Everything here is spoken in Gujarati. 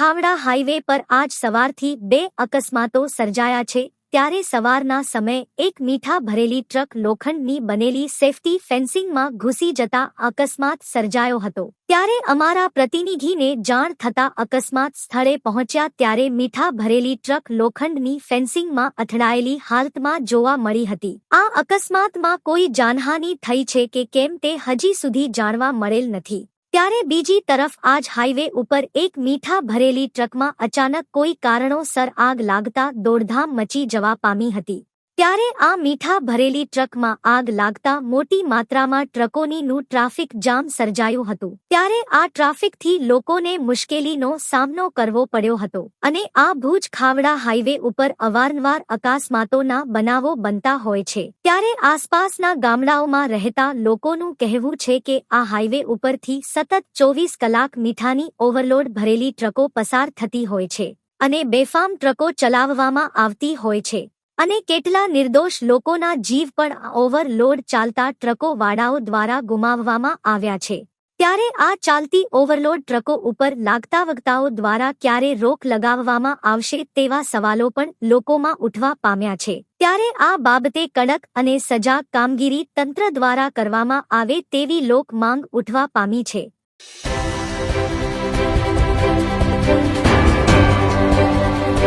ખાવડા હાઈવે પર આજ સવારથી બે અકસ્માતો સર્જાયા છે, ત્યારે સવારના સમયે એક મીઠા ભરેલી ટ્રક લોખંડની બનેલી સેફટી ફેન્સિંગમાં ઘૂસી જતા અકસ્માત સર્જાયો હતો. ત્યારે અમારા પ્રતિનિધિને જાણ થતા અકસ્માત સ્થળે પહોંચ્યા ત્યારે મીઠા ભરેલી ટ્રક લોખંડની ફેન્સિંગમાં અથડાયેલી હાલતમાં જોવા મળી હતી. આ અકસ્માતમાં કોઈ જાનહાનિ થઈ છે કે કેમ તે હજી સુધી જાણવા મળેલ નથી. ત્યારે બીજી તરફ આજ હાઈવે ઉપર એક મીઠા ભરેલી ટ્રકમાં અચાનક કોઈ કારણોસર આગ લાગતા દોડધામ મચી જવા પામી હતી. ત્યારે આ મીઠા ભરેલી ટ્રકમાં આગ લાગતા મોટી માત્રામાં ટ્રકોનીનું ટ્રાફિક જામ સર્જાયું હતું. ત્યારે આ ટ્રાફિકથી લોકોને મુશ્કેલીનો સામનો કરવો પડ્યો હતો અને આ ભુજ ખાવડા હાઈવે ઉપર અવારનવાર અકસ્માતોના બનાવો બનતા હોય છે. ત્યારે આસપાસના ગામડાઓમાં રહેતા લોકોનું કહેવું છે કે આ હાઈવે ઉપરથી સતત ચોવીસ કલાક મીઠાની ઓવરલોડ ભરેલી ટ્રકો પસાર થતી હોય છે અને બેફામ ટ્રકો ચલાવવામાં આવતી હોય છે. અને કેટલા નિર્દોષ લોકોના જીવ પણ ઓવરલોડ ચાલતા ટ્રકો વાળાઓ દ્વારા ગુમાવવામાં આવ્યા છે. ત્યારે આ ચાલતી ઓવરલોડ ટ્રકો ઉપર લાગતા વગતાઓ દ્વારા ક્યારે રોક લગાવવામાં આવશે તેવા સવાલો પણ લોકોમાં ઉઠવા પામ્યા છે. ત્યારે આ બાબતે કડક અને સજાગ કામગીરી તંત્ર દ્વારા કરવામાં આવે તેવી લોક માંગ ઉઠવા પામી છે.